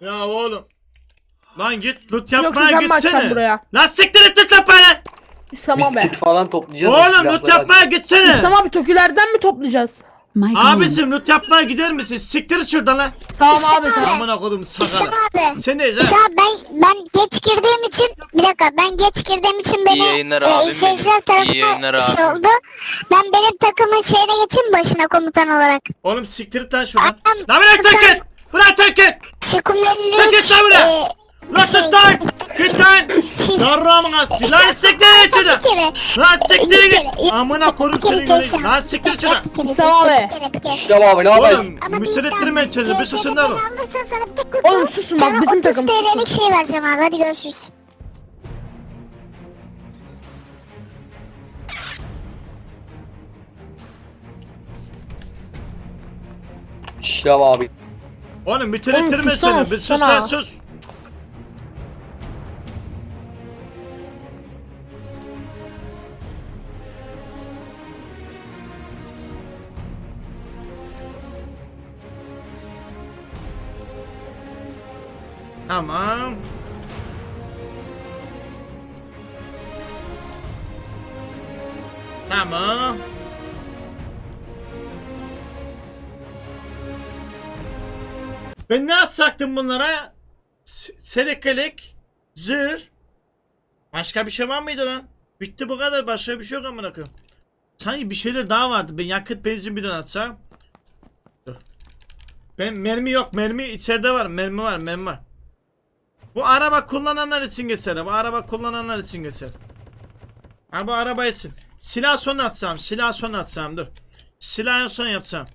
Ya oğlum. Lan git loot Yoksa yapmaya sen mi açacaksın gitsene. buraya? Lan siktir et lan. İslam abi. Bisküt falan toplayacağız. Oğlum silahları loot yapmaya gitsene. İslam abi tökülerden mi toplayacağız? Abicim loot yapmaya gider misin? Siktir şuradan lan. Tamam abi tamam. Amına kodum İslam sakala. abi. Sen neyiz ha? İslam ben ben geç girdiğim için bir dakika ben geç girdiğim için beni İyi yayınlar e, abim izleyiciler benim. İyi yayınlar tarafından şey abim. oldu. Ben benim takımın şeyine geçeyim başına komutan olarak. Oğlum siktir et lan şuradan. Adam- Lan bırak et. Bırak tek et. Sekum Lan 53 git lan buraya. Lan tut lan. Git lan. Darrağımına. Lan siktir kere. Lan siktir git. Amına korum yüreğini. Lan siktir kere, İslam abi. İslam abi ne yapıyorsun? Oğlum Ama müterettirme çözü bir susun kutu, Oğlum susun bak, bizim 30 takım, susun. TL'lik şey vereceğim abi hadi görüşürüz. İslam abi. Oğlum müterettirme Oğlum sussana, seni. Bir sus sussana. lan sus. Tamam. Tamam. Ben ne atsaktım bunlara? S- Selekelek, zır. Başka bir şey var mıydı lan? Bitti bu kadar başka bir şey yok amına koyayım. Sanki bir şeyler daha vardı. Ben yakıt benzin bidon atsam. Ben mermi yok. Mermi içeride var. Mermi var. Mermi var. Bu araba kullananlar için geçer. Bu araba kullananlar için geçer. Ha bu araba için. Silah son atsam. Silah son atsam. Dur. Silah en son yapsam.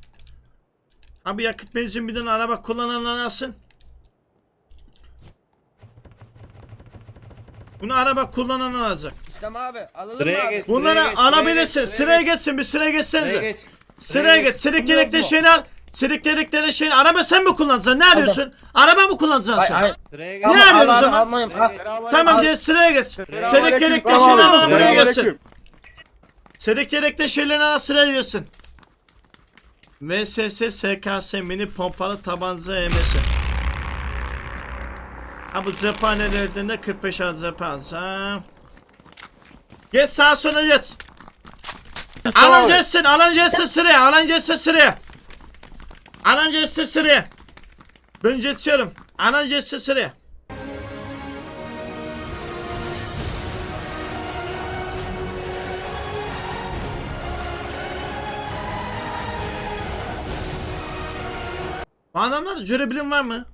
Abi yakıt benzin bidon araba kullananlar alsın. Bunu araba kullananlar alacak. İslam abi alalım Sıraya abi. geç. Sıraya geç, alabilirsin. sıraya Sıraya geç, geçsin. Bir sıraya Sıraya geçsenize. geç. Sıraya geç. geç. Gerekli yazma. şeyini al. Silik gerekli şeyini. Araba sen mi kullanacaksın? Ne arıyorsun? Araba mı kullanacaksın sen? ay. Sıraya geç. Ne Ama arıyorsun o al abi zaman? almayayım. Al. Tamam Al. diye sıraya geç. Gerekli şeyini al buraya Selamünaleyküm. gelsin. Silik gerekli şeylerini al sıraya gelsin. VSS SKS mini pompalı tabanca EMS. Ha bu cephanelerden de 45 al cephe alacağım. Geç sağa sola geç. Alan geçsin, alan geçsin sıraya, alan geçsin sıraya. Alan geçsin sıraya. Ben geçiyorum. Alan geçsin sıraya. Adamlar görebilen var mı?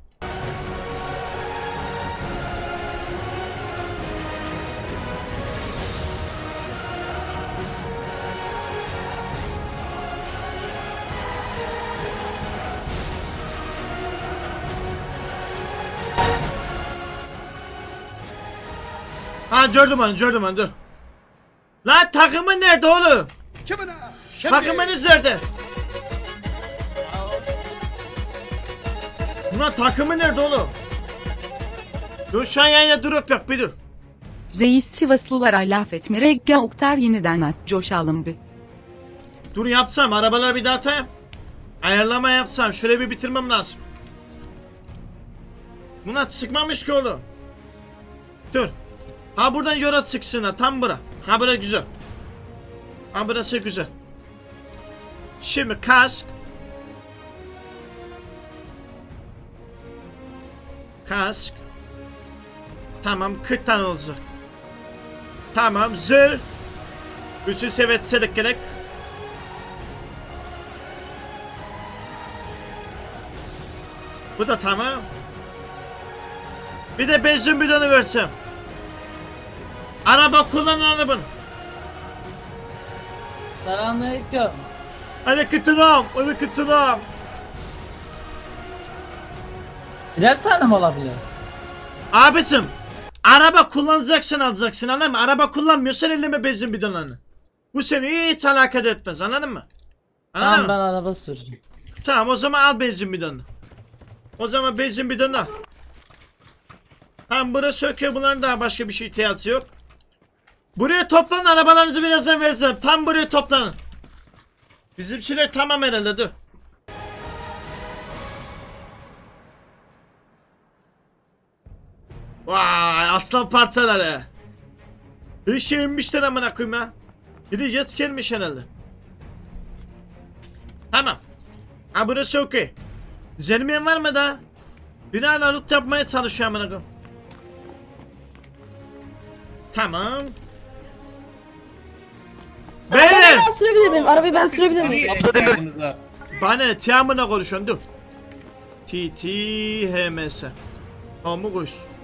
Ha gördüm onu gördüm onu dur. Lan takımın nerede oğlum? Takımınız nerede? Ulan takımı nerede oğlum? Dur şu an yayına drop yok bir dur. Reis Sivaslılara laf etme Regga Oktar yeniden at coşalım bir. Dur yapsam arabalar bir daha atayım. Ayarlama yapsam şurayı bir bitirmem lazım. Buna sıkmamış ki oğlum. Dur. Ha buradan yola sıksın ha tam bura. Ha bura güzel. Ha burası güzel. Şimdi kask. Kask. Tamam 40 tane olacak. Tamam zırh. Bütün sevet sedek gerek. Bu da tamam. Bir de benzin bidonu versem. Araba kullanan bunu. Selamünaleyküm. Hadi kıtınam. Hadi kıtınam. Birer tane mi alabiliyoruz? Abicim. Araba kullanacaksın alacaksın anladın mı? Araba kullanmıyorsan elleme benzin bidonlarını. Bu seni hiç alakadar etmez anladın mı? Anladın Tamam mı? ben araba süreceğim. Tamam o zaman al benzin bidonunu. O zaman benzin bidonunu al. Tamam burası söküyor bunların daha başka bir şey ihtiyacı yok. Buraya toplanın arabalarınızı birazdan vereceğim. Tam buraya toplanın. Bizimkiler tamam herhalde dur. Vay aslan parçaları. Bir şey inmişler amına koyayım ya. Biri jet ski'miş herhalde. Tamam. Ha burası okey. Zermiyen var mı da? Biri hala loot yapmaya çalışıyor amına koyayım. Tamam. Beyler! Ben sürebilir miyim? Arabayı ben sürebilir miyim? Bana ne? Tiamına konuşuyorsun dur. T T H M S. Tamam koş. Al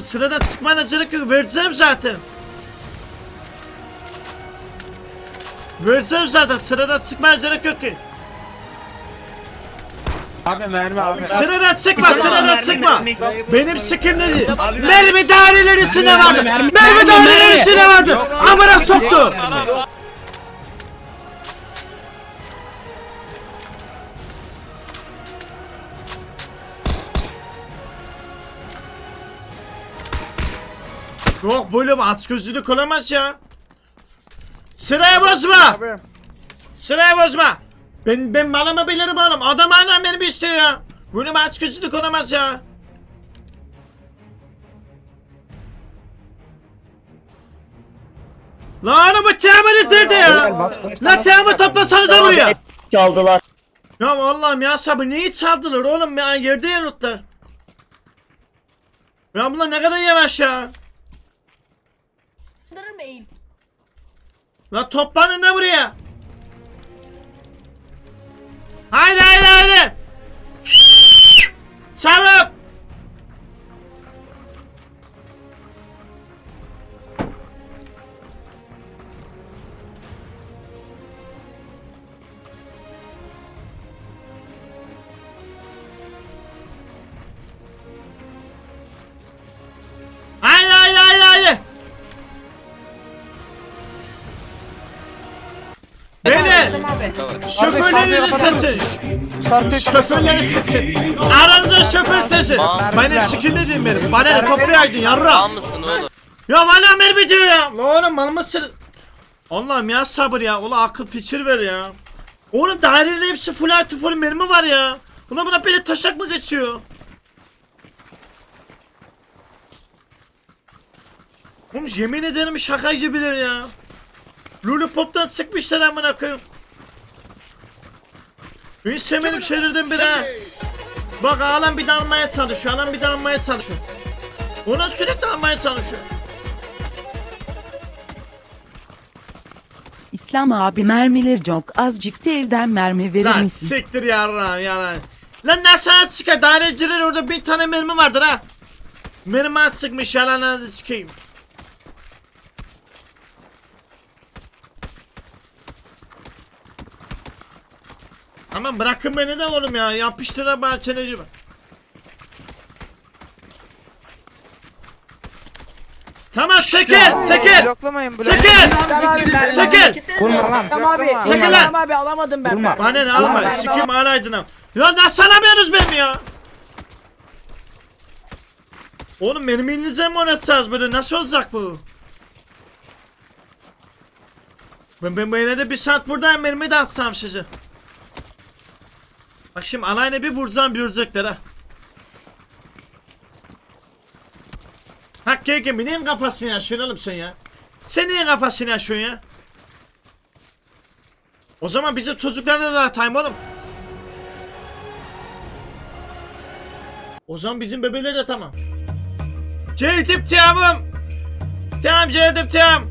Oğlum sırada çıkmana gerek yok. Vereceğim zaten. Vereceğim zaten. Sırada çıkmana gerek yok ki. Abi mermi abi. Sırada çıkma, sırada çıkma. Benim sikim ne değil? Mermi daireleri içine vardı. Mermi daireleri içine vardı. Amına soktu. Aç gözlülük olamaz ya. Sıraya bozma. Sıraya bozma. Ben ben malımı bilirim oğlum. Adam hala benim istiyor ya. Bunu aç gözlülük olamaz ya. Lan bu teaminiz nerede ya? Lan teamı toplasanıza buraya. Çaldılar. Ya Allah'ım ya sabır neyi çaldılar oğlum ya yerde yanıtlar. Ya bunlar ne kadar yavaş ya. Lan toplanın da buraya. Haydi haydi haydi. Çabuk. Beyler. Şoförleri seçin. Şoförleri seçin. Aranızda şoför seçin. Benim sikim ne diyeyim benim. Bana ne toprayaydın yarra. mısın oğlum? Ya bana mermi diyor ya. La oğlum mal mısın? Allah'ım ya sabır ya. Ulan akıl fikir ver ya. Oğlum dairenin hepsi full artı full mermi var ya. Ulan buna böyle taşak mı geçiyor? Oğlum yemin ederim şakacı bilir ya. Lollipop'tan sıkmışlar amına koyayım. En sevmediğim şeylerden biri ha. Bak alan bir de almaya çalışıyor. Alan bir de almaya çalışıyor. Ona sürekli almaya çalışıyor. İslam abi mermileri çok azıcık da evden mermi verir Lan misin? siktir yarra yalan. Lan nasıl çıkar? Daireciler orada bir tane mermi vardır ha. Mermi sıkmış yalanı sikeyim. Aman bırakın beni de oğlum ya. Yapıştıra bana çenecimi. Tamam çekil çekil. Bloklamayın Çekil. Çekil. Vurma lan. Tamam abi. bloklama. Çekil lan. Tamam abi alamadım ben. Vurma. Bana ne alma. ben- Sikim alaydın. Ya nasıl alamıyorsunuz benim ya? Oğlum benim elinize mi oynatacağız böyle? Nasıl olacak bu? Ben, ben yine de bir saat buradayım mermi de atsam size. Bak şimdi alayına bir vuracağım bir vuracaklar ha. Hak keke neyin kafasını yaşıyorsun oğlum sen ya? Sen neyin kafasını yaşıyorsun ya? O zaman bizim çocuklarda da atayım oğlum. O zaman bizim bebeler de tamam. Cedip tamam. Tamam Cedip tamam.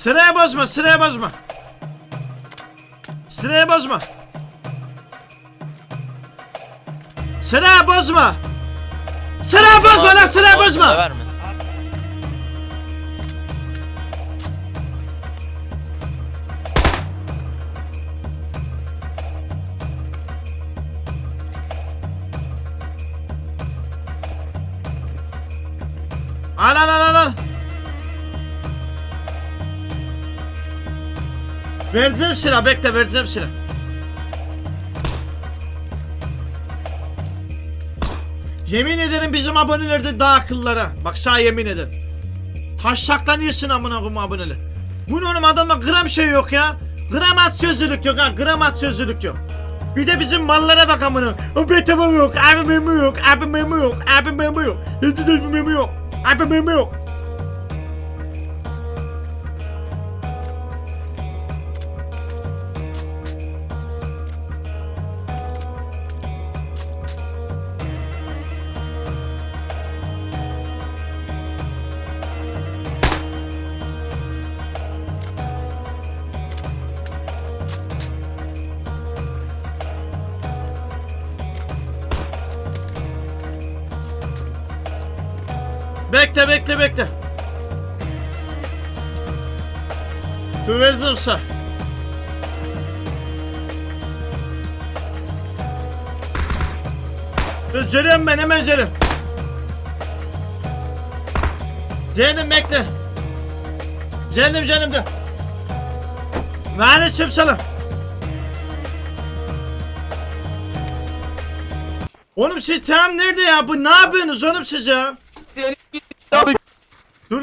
Sıraya bozma, sıraya bozma. Sıraya bozma. Sıraya bozma. Sıraya bozma lan sıraya bozma. Vereceğim silah bekle vereceğim silah. Yemin ederim bizim abonelerde daha akıllara. Bak sana yemin ederim. Taşaktan yesin amına koyayım aboneler. Bu ne oğlum adamda gram şey yok ya. Gram at sözlülük yok ha. Gram at sözlülük yok. Bir de bizim mallara bak amına. O betamam yok. Abi memo yok. Abi memo yok. Abi memo yok. Hiç memo yok. Abi memo yok. Bekle bekle sana. Dur Ceren ben hemen Ceren. Ceren'im bekle. Ceren'im canım dur. Lanet sana. Oğlum siz tam nerede ya? Bu ne yapıyorsunuz oğlum siz ya?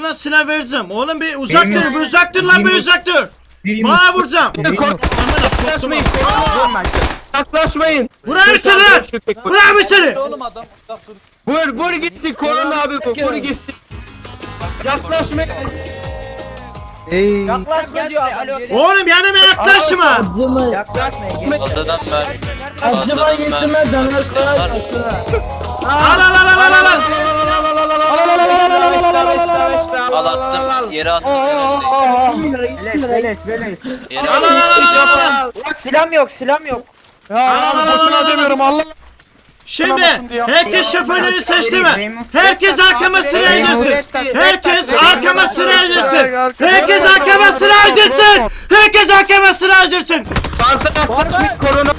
Lan silah vereceğim. Oğlum bir uzak dur, bir uzak dur lan bir uzak dur. Bana vuracağım. Yaklaşmayın. Yaklaşmayın. Vurar mısın lan? Vurar mısın? Oğlum adam. Vur vur gitsin korona abi vur gitsin. Yaklaşmayın. Yaklaşma diyor adam. Oğlum yanıma yaklaşma. Acıma. Masadan ver. Acıma yetinme döner atına. Al al al al al al. Al. Yere attım. Silahım yok, silahım yok. Al. demiyorum Allah. Şimdi herkes şoförleri seçti mi? Herkes arkama sıraya girsin. Herkes arkama sıraya girsin. Herkes arkama sıraya girsin. Herkes arkama sıraya girsin. Fazla korona.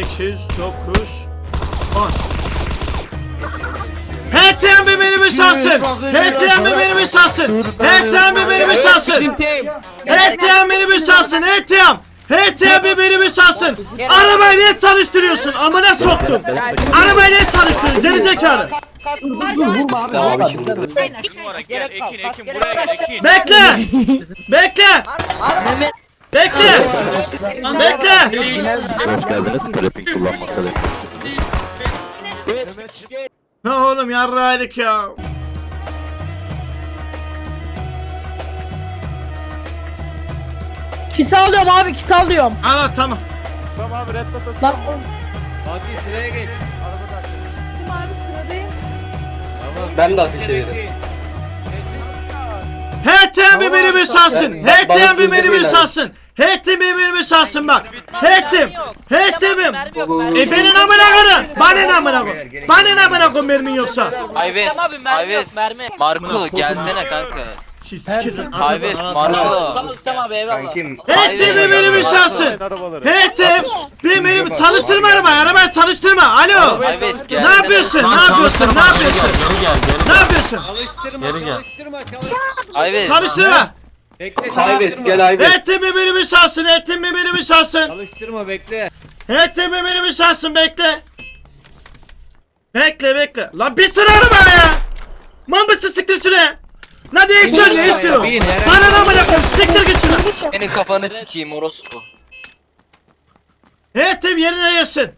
Sekiz, dokuz, on. HTM bir beni mi sansın? HTM bir beni mi sansın? HTM bir beni mi sansın? HTM beni mi sansın? HTM! HTM bir beni mi sansın? Arabayı niye çalıştırıyorsun? Amına soktum. Arabayı niye çalıştırıyorsun? Gerizekalı. Ekin. Bekle! Bekle! Bekle! Bekle! Hoş geldiniz. Clipping kullanmakta Ne oğlum yarraydık ya. Kit alıyorum abi kit alıyorum. Al tamam. Lan Ben de ateş ederim. HTM bir beni? Ben- bana HTM bir beni mi sürdürmeyin sansın? HTM bir beni mi sansın bak? HTM. HTM'im. E benim amına koyun. Bana amına koy. Bana amına koy mermin yoksa. Ayves. Ayves. Marco gelsene kanka. Siz siketin Ayves. Marco. Sağ ol İslam abi eyvallah. HTM bir beni mi sansın? HTM bir beni mi çalıştırma arabayı. Arabayı çalıştırma. Alo. Ayves Ne gelsene. yapıyorsun? Ne yapıyorsun? Ne yapıyorsun? Ne yapıyorsun? Geri gel. Ayves. Çalıştırma. Ayves gel Ayves. HTM beni mi sansın? HTM beni mi sansın? Çalıştırma bekle. HTM beni mi sansın? Bekle. Bekle bekle. Lan bir sürü araba ya. Mambası siktir şuraya. Lan ne istiyorsun ne istiyorsun? bin, herhangi Bana ne koyayım siktir git şuna. Senin kafanı sikeyim orospu. HTM yerine yesin.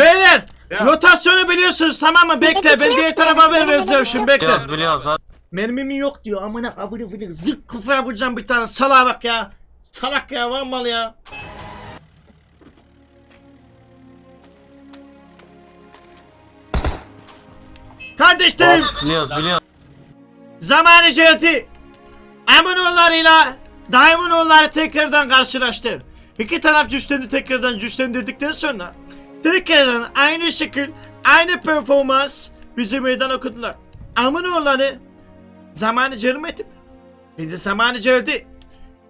Beyler rotasyonu biliyorsunuz tamam mı? Bekle ben diğer tarafa haber vereceğim şimdi bekle. Biliyoruz ha. Mermim yok diyor amına abone abone zık kafaya vuracağım bir tane salağa bak ya. Salak ya var mal ya. Kardeşlerim Biliyoruz biliyoruz. zamanı geldi. Aminoğullarıyla Daimonoğulları tekrardan karşılaştı. İki taraf güçlerini tekrardan güçlendirdikten sonra tekrardan aynı şekil, aynı performans bize meydan okudular. Amın oğlanı zamanı gelmedi mi? Şimdi zamanı geldi.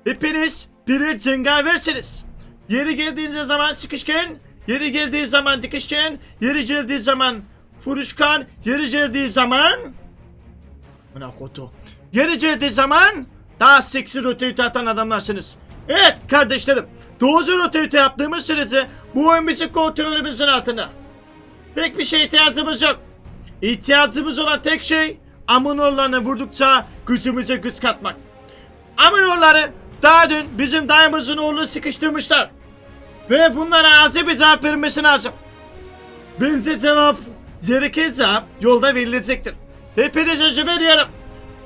Hepiniz birer cengaversiniz. Yeri geldiğinde zaman sıkışken, yeri geldiği zaman dikişken, yeri geldiği zaman furuşkan, yeri geldiği zaman... Buna kotu. Yeri geldiği zaman daha seksi rotate atan adamlarsınız. Evet kardeşlerim. Doğru rotate yaptığımız sürece bu oyun bizim kontrolümüzün altında. Pek bir şeye ihtiyacımız yok. İhtiyacımız olan tek şey Amunorlarına vurdukça gücümüze güç katmak. Amunorları daha dün bizim dayımızın oğlunu sıkıştırmışlar. Ve bunlara acil bir cevap verilmesi lazım. Bence cevap, gereken cevap yolda verilecektir. Hepinize veriyorum.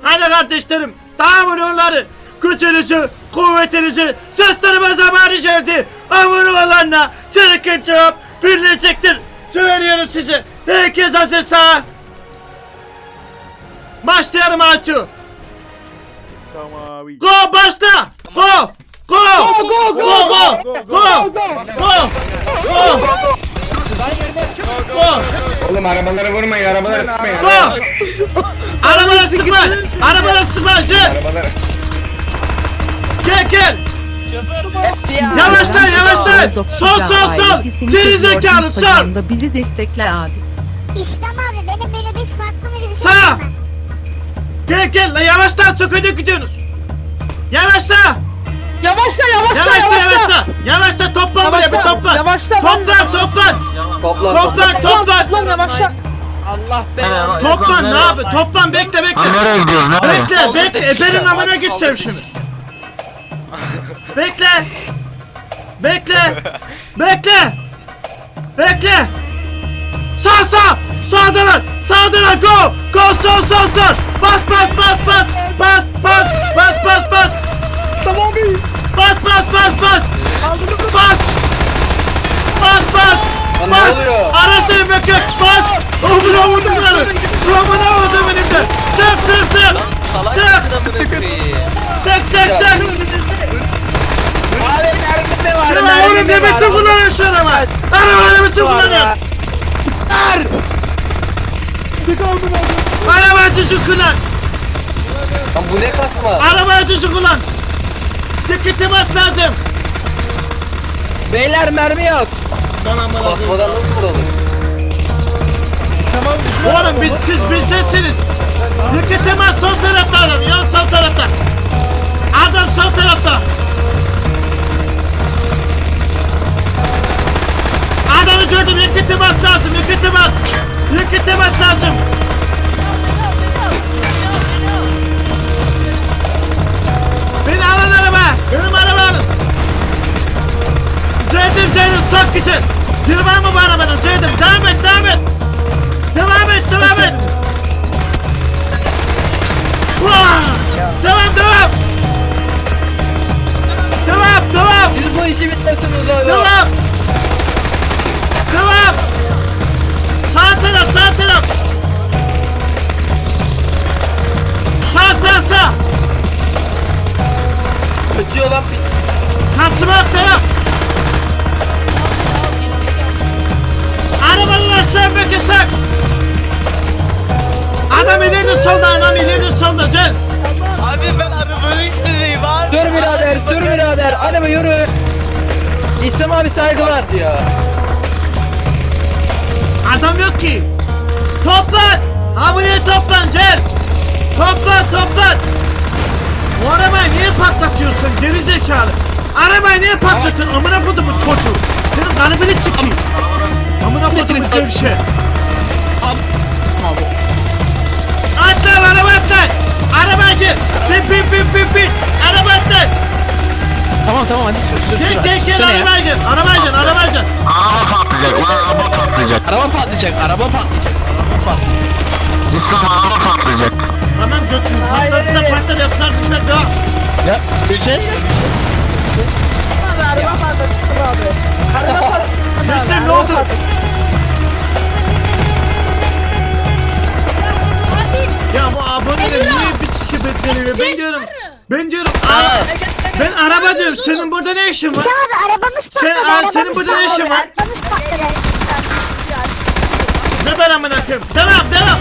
Hadi kardeşlerim, Amunorları, gücünüzü, kuvvetinizi, seslerime zamanı geldi. Amunorlarına gereken cevap verilecektir. Söylüyorum size. Herkes hazırsa Başlayalım Alçı. Tamam abi. Go başla. Go. Go. Go go go go. Go. Go. Go. Go. Oğlum arabalara vurmayın arabalara sıkmayın. Go. Arabaları sıkma. Arabaları sıkma. Gel. Arabalara. Gel gel. Yavaştan yavaştan. Sol sol sol. Geri zekalı sol. Bizi destekle abi. İslam abi benim minibüs farklı minibüs. Sağ. Gel gel. La yavaştan öne gidiyorsunuz. Yavaşla. Yavaşla yavaşla Yavaşla yavaşla. yavaşla. Toplan buraya bir toplan. Yavaşla lan. Toplan toplan. Toplan toplan. Toplan toplan. Toplan yavaşla. Allah belanı. Toplan ne abi? Toplan bekle bekle. Bekle bekle. Ebenin amına gideceğim şimdi. Bekle. Bekle. Bekle. Bekle. Sağ sağ. Sağdalar. Sağdalar. Go. Go sol sol sol. Bas bas bas bas. Bas bas bas bas bas. Tamam abi. Bas bas bas bas. Bas. Bas bas. Lan Bas. oluyor? Arasın bakın. Bas. Amına vurdumları. Amına vurdum elimden. Sık sık sık. Sık. Sık sık sık. Mermi var. Ya oğlum ne biçim kullanıyor şu araba? Araba ne biçim kullanıyor? Araba düzgün kullan. Lan bu ne kasma? Arabaya düzgün kullan. Dikkati bas lazım. Beyler mermi yok. Kasmadan nasıl vuralım? Oğlum biz siz bizdesiniz. Dikkati bas sol tarafta adam. Yan sol tarafta. Adam sol tarafta. Gördüm. Dikkati bas lazım. Dikkati bas. Dikkati bas lazım. Beni alın araba. Benim araba alın. Zeydim Zeydim çok güzel. Bir var mı bu arabanın Zeydim? Devam et devam et. Devam et devam et. Devam devam. Devam devam. Siz bu işi. Devam. Devam. Sağ taraf sağ taraf. Sağ sağ sağ. Kaçıyor lan piç. Kaçmak devam. Arabanın aşağı yasak. Adam ileride solda adam ileride solda gel. Abi ben arabanın üstündeyim abi. Dur birader, dur birader. Be yürü. İslam abi saygılar. Ya. Adam yok ki. Toplan. Ha buraya toplan gel. Toplan toplan. Bu arabayı niye patlatıyorsun geri zekalı? Arabayı niye patlatıyorsun amına kodumun çocuğu? Senin kalbini sikeyim. Amına kodumun gevşe. Atla araba atla. Araba gel. Bin bin bin bin bin. Araba atla. Tamam tamam hadi sür sür. Gel gel gel araba gel. Araba gel araba gel. Araba patlayacak lan araba patlayacak. Araba patlayacak, araba patlayacak. İslam araba patlayacak. Tamam götür. Patlatsa patlar yapsar düşer devam. Ya, öleceğiz. Gençler ne oldu? Ya bu aboneler niye bir sike bekleniyor ben diyorum. Ben diyorum aa, ben araba diyorum senin burada ne işin var? Abi arabamız patladı. Sen- aa, arabamız senin burada ne patladı, işin var? Arabamız patladı. Ne ben amına koyayım? Devam devam.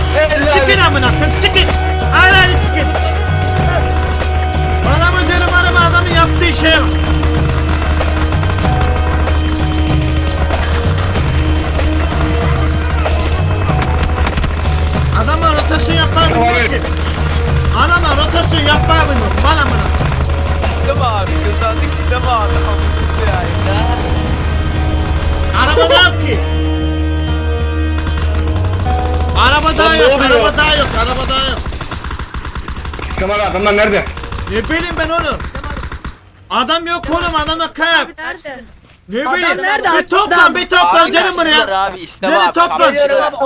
Sikin amına koyayım sikin. Hala hadi sikin. Adamı diyorum araba adamın yaptığı şey yok. Adama rotasyon yapar mı? Adama rotasyon yapar mı? Bana? Değil mi abi? Değil mi abi? Araba yok ki. Araba daha yok, araba daha yok, araba daha yok. Kemal adamlar nerede? Ne bileyim ben onu. Adam yok oğlum, adam yok kayıp. Nerede? Ne bileyim. nerede? Bir toplan, bir toplan canım buraya. Abi İslam Gelin abi. toplan.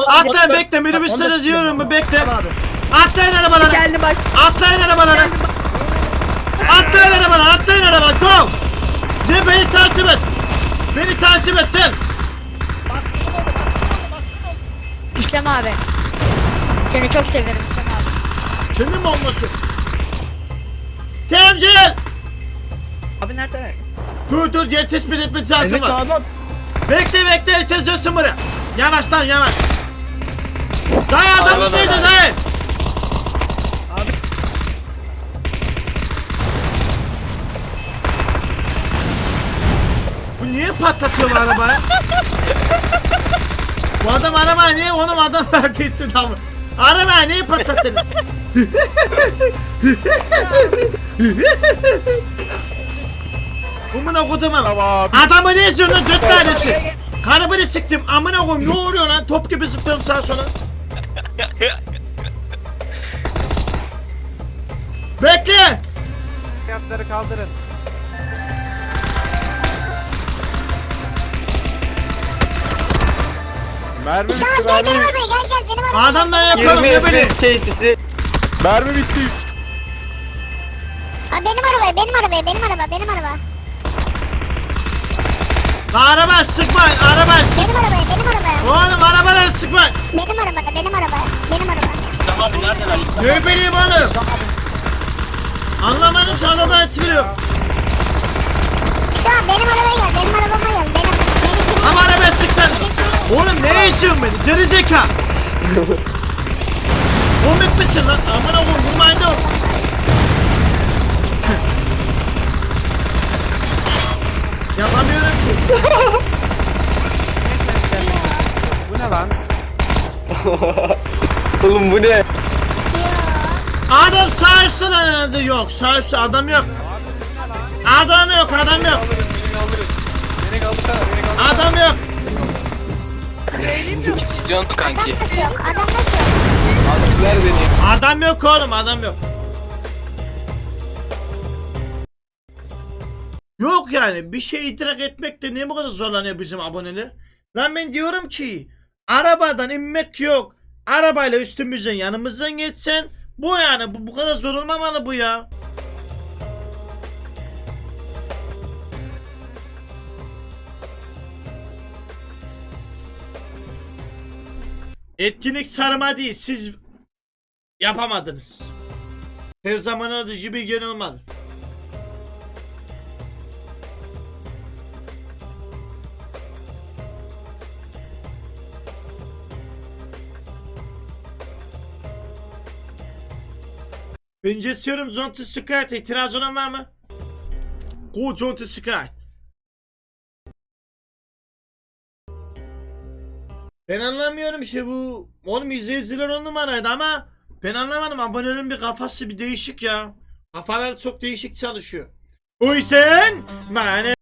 Atlayın bekle, minibüslere diyorum mu bekle. Atlayın arabalara. Geldim bak. Atlayın arabalara. Atlayın arabalara, atlayın arabalara, go. Ne beni takip et. Beni takip et, gel. İslam abi. Seni çok severim İslam abi. Kimin bombası? Temcil! Abi nerede? Dur dur yer tespit etme şansı var. Bekle bekle ölsün buraya. Yavaş lan yavaş. Dayı adamın nerede dayı? Niye patlatıyor bu arabayı? bu adam arabayı niye onun adam verdiysin ama. Arabayı niye patlattınız? Amına kodum ama. Adamı ne izliyorsun dört tanesi? Karabını siktim amına koyayım ne oluyor lan top gibi zıplıyorum sağa sola. Bekle. Fiyatları kaldırın. Mermi İslam abi gel benim arabaya gel gel benim arabaya. Adam ben yaparım 20 ne bileyim. FPS keyfisi. Mermi bitti. Abi benim arabaya benim arabaya benim araba benim araba. Lan araba sıkmayın araba sık. Benim arabaya benim arabaya. Oğlum arabaları sıkmayın. Benim arabaya benim arabaya. Benim araba. İslam abi nereden Ali? Ne bileyim oğlum. Anlamadım şu arabayı sürüyor. İslam abi benim arabaya gel benim arabama gel. Benim benim Ama arabaya sıksan. Oğlum ne işin beni? Geri zeka. Komik misin lan? Amına koyayım vurmayın da. Yapamıyorum ki. Bu ne lan? Oğlum bu ne? Adam sağ üstte lan herhalde yok. Sağ üstte adam yok. Adam yok, adam yok. Adam yok. İstiyorsun kanki. Adam yok? Adam yok? Ver beni. Adam yok oğlum, adam yok. Yok yani bir şey idrak etmekte niye bu kadar zorlanıyor bizim aboneler? Lan ben diyorum ki arabadan inmek yok. Arabayla üstümüzden yanımızdan geçsen bu yani bu, bu kadar zor olmamalı bu ya. Etkinlik sarma değil siz yapamadınız. Her zaman olduğu gibi gün olmadı. Ben geçiyorum John Scrat. İtiraz olan var mı? Go John Scrat. Ben anlamıyorum işte bu. Oğlum izleyiciler on numaraydı ama ben anlamadım. Abonelerin bir kafası bir değişik ya. Kafalar çok değişik çalışıyor. Yüzden bana